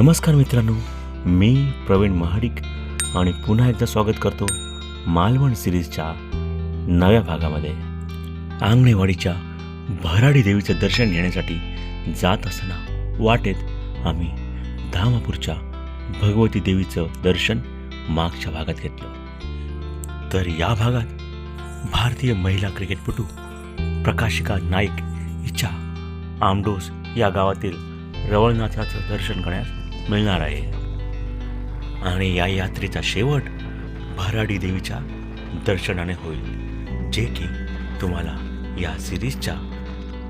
नमस्कार मित्रांनो मी प्रवीण महाडिक आणि पुन्हा एकदा स्वागत करतो मालवण सिरीजच्या नव्या भागामध्ये. आंगणेवाडीच्या भराडी देवीचं दर्शन घेण्यासाठी जात असताना वाटेत आम्ही धामापूरच्या भगवती देवीचं दर्शन मागच्या भागात घेतलं. तर या भागात भारतीय महिला क्रिकेटपटू प्रकाशिका नाईक हिच्या आमडोस या गावातील रवळनाथाचं दर्शन करण्यास मिळणार आहे. आणि या यात्रेचा शेवट भराडी देवीच्या दर्शनाने होईल जे की तुम्हाला या सिरीजच्या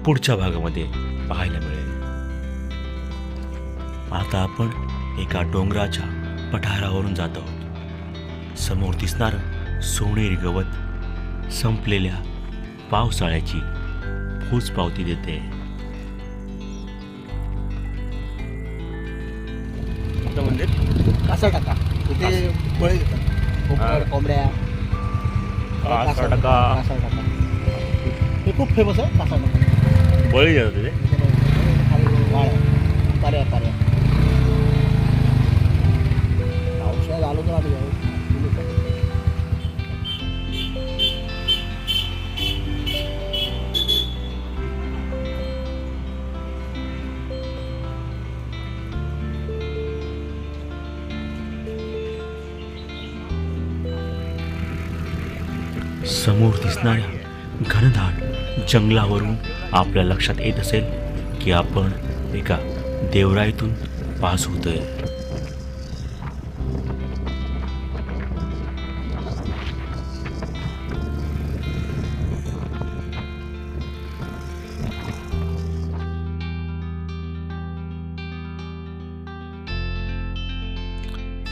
पुढच्या भागामध्ये पाहायला मिळेल. आता आपण एका डोंगराच्या पठारावरून जात आहोत. समोर दिसणारं सोनेरी गवत संपलेल्या पावसाळ्याची पावती देते. मंदिर कासा टाका तिथे बळे घेतात कोंबड कोंबड्या कासा टाका. कासा टाका हे खूप फेमस आहे कासा टाका बळी जातात तिथे खाली वाळ आहे. पर्या पर्या पावसाळ्यात आलो तर आम्ही समोर दिसणाऱ्या घनदाट जंगलावरून आपल्या लक्षात येत असेल की आपण एका देवराईतून पास होतोय.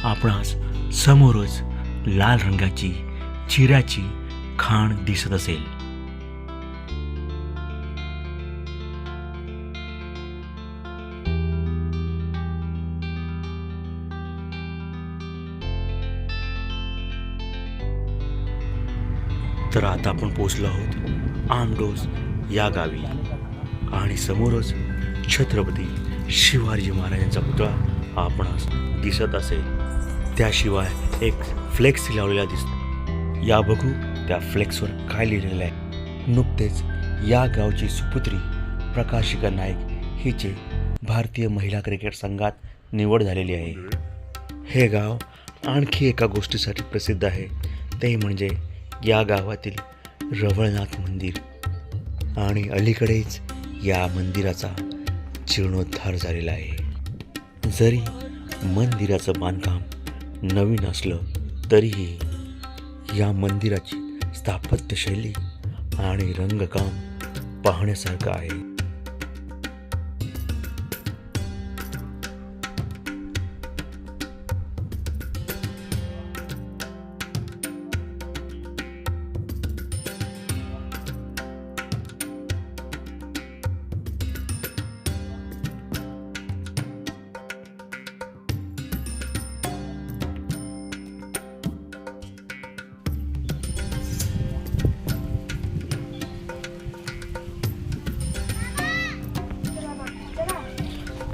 आपणास समोरच लाल रंगाची चिऱ्याची खाण दिसत असेल. तर आता आपण पोचलो आहोत आमडोस या गावी. आणि समोरच छत्रपती शिवाजी महाराजांचा पुतळा आपणास दिसत असेल. त्याशिवाय एक फ्लेक्स लावलेला दिसतो. या बघू त्या फ्लेक्सवर काय लिहिलेलं आहे. नुकतेच या गावची सुपुत्री प्रकाशिका नाईक हिचे भारतीय महिला क्रिकेट संघात निवड झालेली आहे. हे गाव आणखी एका गोष्टीसाठी प्रसिद्ध आहे. ते म्हणजे या गावातील रवळनाथ मंदिर. आणि अलीकडेच या मंदिराचा जीर्णोद्धार झालेला आहे. जरी मंदिराचं बांधकाम नवीन असलं तरीही या मंदिराची स्थापत्यशैली आणि रंगकाम पाहण्यासारखं आहे.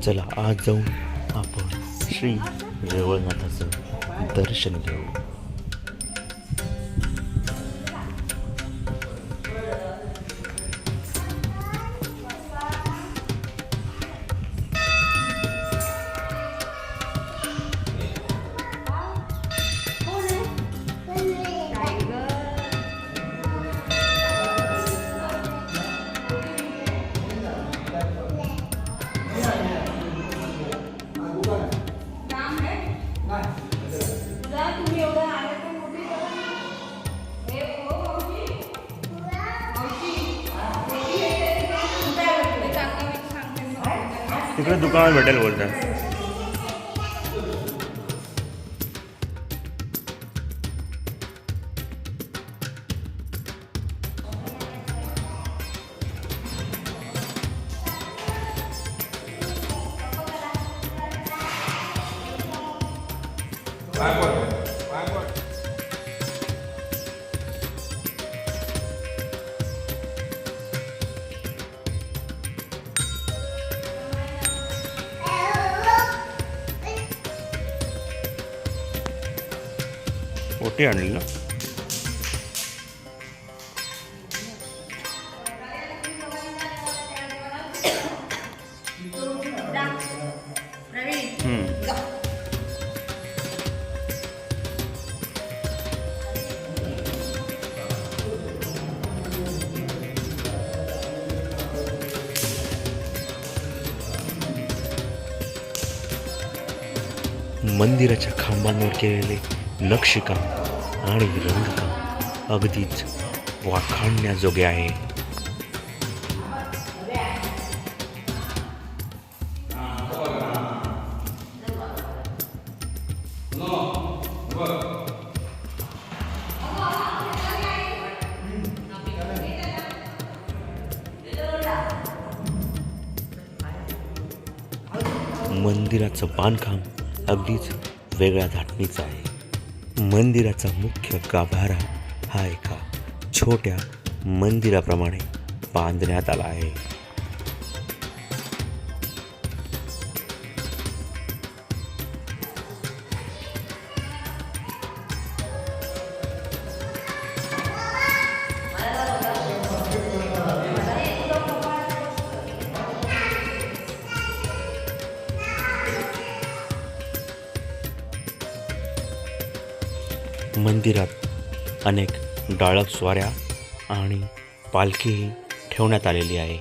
चला आज जाऊन आपण श्री रवळनाथाचं दर्शन घेऊ. तिकडे दुकान भेटेल बोलतात Bye, boy. ना हम्म. मंदिराच्या खांबांवर केलेले नक्षीकाम आणि रंगकाम. अगदीच वाखाणण्याजोगे आहे. मंदिराचं बांधकाम अगदीच वेगळ्या धाटणीचं आहे. मंदिराचा मुख्य गाभारा हा एका छोट्या मंदिराप्रमाणे बांधण्यात आला आहे. मंदिरात अनेक डाळक स्वाऱ्या आणि पालखीही ठेवण्यात आलेली आहे.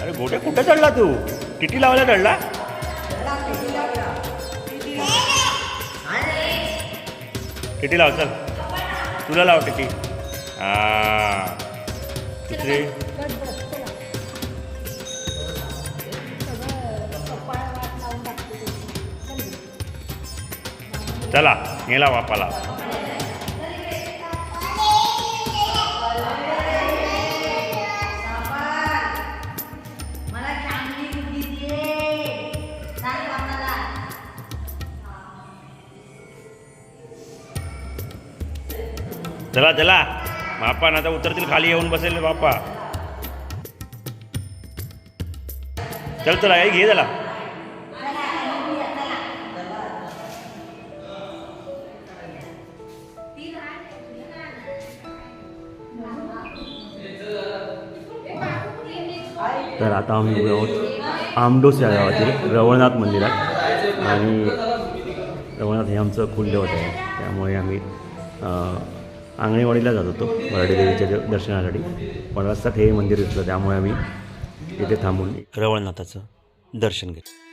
अरे गोट्या कुठे चढला तू? टिटी लावायला चढला? टिटी लाव चल. तुला लाव किती हा. चला नेला बापाला. चला चला. बापा ना आता उतरतील खाली येऊन बसेल बापा. चल चला घे चला तर आता आम्ही उभे आहोत आमडोस या गावातील रवळनाथ मंदिरात. आणि रवळनाथ हे आमचं कुलदेवत आहे. त्यामुळे आम्ही आंगणेवाडीला जात होतो मराठी देवीच्या दर्शनासाठी. पण रस्त्यात हे मंदिर दिसलं त्यामुळे आम्ही इथे थांबून रवळनाथाचं दर्शन घेतलं.